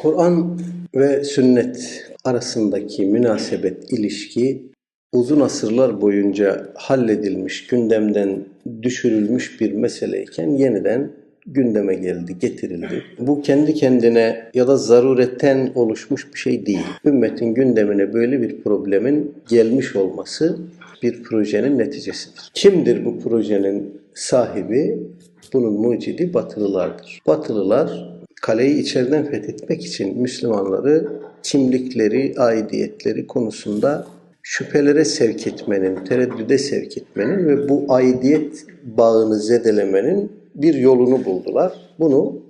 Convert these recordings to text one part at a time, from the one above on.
Kur'an ve sünnet arasındaki münasebet, ilişki uzun asırlar boyunca halledilmiş, gündemden düşürülmüş bir meseleyken yeniden gündeme geldi, getirildi. Bu kendi kendine ya da zaruretten oluşmuş bir şey değil. Ümmetin gündemine böyle bir problemin gelmiş olması bir projenin neticesidir. Kimdir bu projenin sahibi? Bunun mucidi Batılılardır. Batılılar kaleyi içeriden fethetmek için Müslümanları kimlikleri, aidiyetleri konusunda şüphelere sevk etmenin, tereddüde sevk etmenin ve bu aidiyet bağını zedelemenin bir yolunu buldular. Bunu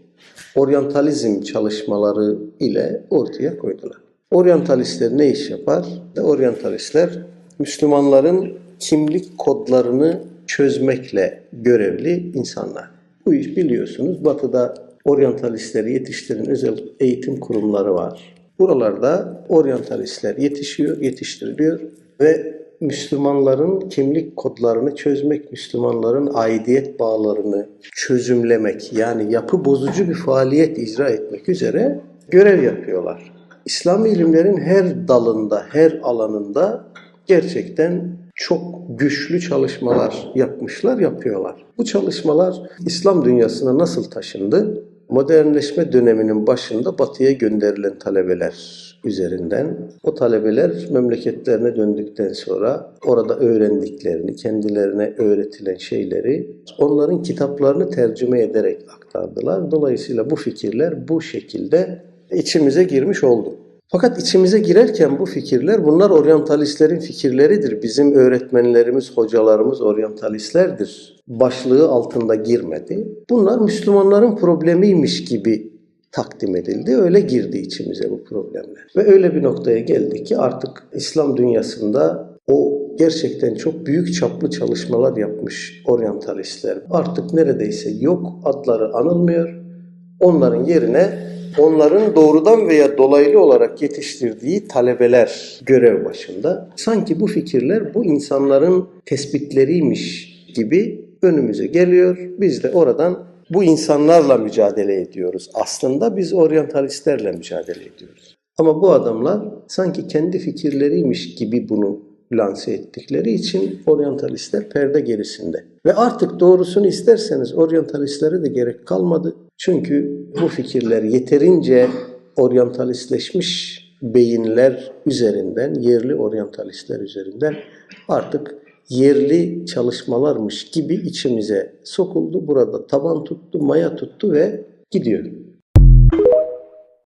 oryantalizm çalışmaları ile ortaya koydular. Oryantalistler ne iş yapar? Oryantalistler Müslümanların kimlik kodlarını çözmekle görevli insanlar. Bu iş biliyorsunuz Batı'da oryantalistleri yetiştiren özel eğitim kurumları var. Buralarda oryantalistler yetişiyor, yetiştiriliyor ve Müslümanların kimlik kodlarını çözmek, Müslümanların aidiyet bağlarını çözümlemek yani yapı bozucu bir faaliyet icra etmek üzere görev yapıyorlar. İslam ilimlerin her dalında, her alanında gerçekten çok güçlü çalışmalar yapmışlar, yapıyorlar. Bu çalışmalar İslam dünyasına nasıl taşındı? Modernleşme döneminin başında batıya gönderilen talebeler üzerinden o talebeler memleketlerine döndükten sonra orada öğrendiklerini, kendilerine öğretilen şeyleri onların kitaplarını tercüme ederek aktardılar. Dolayısıyla bu fikirler bu şekilde içimize girmiş oldu. Fakat içimize girerken bu fikirler bunlar oryantalistlerin fikirleridir. Bizim öğretmenlerimiz, hocalarımız oryantalistlerdir. Başlığı altında girmedi. Bunlar Müslümanların problemiymiş gibi takdim edildi. Öyle girdi içimize bu problemler. Ve öyle bir noktaya geldik ki artık İslam dünyasında o gerçekten çok büyük çaplı çalışmalar yapmış oryantalistler artık neredeyse yok adları anılmıyor. Onların yerine onların doğrudan veya dolaylı olarak yetiştirdiği talebeler görev başında. Sanki bu fikirler bu insanların tespitleriymiş gibi önümüze geliyor. Biz de oradan bu insanlarla mücadele ediyoruz. Aslında biz oryantalistlerle mücadele ediyoruz. Ama bu adamlar sanki kendi fikirleriymiş gibi bunu lanse ettikleri için oryantalistler perde gerisinde. Ve artık doğrusunu isterseniz oryantalistlere de gerek kalmadı. Çünkü bu fikirler yeterince oryantalistleşmiş beyinler üzerinden, yerli oryantalistler üzerinden artık yerli çalışmalarmış gibi içimize sokuldu. Burada taban tuttu, maya tuttu ve gidiyor.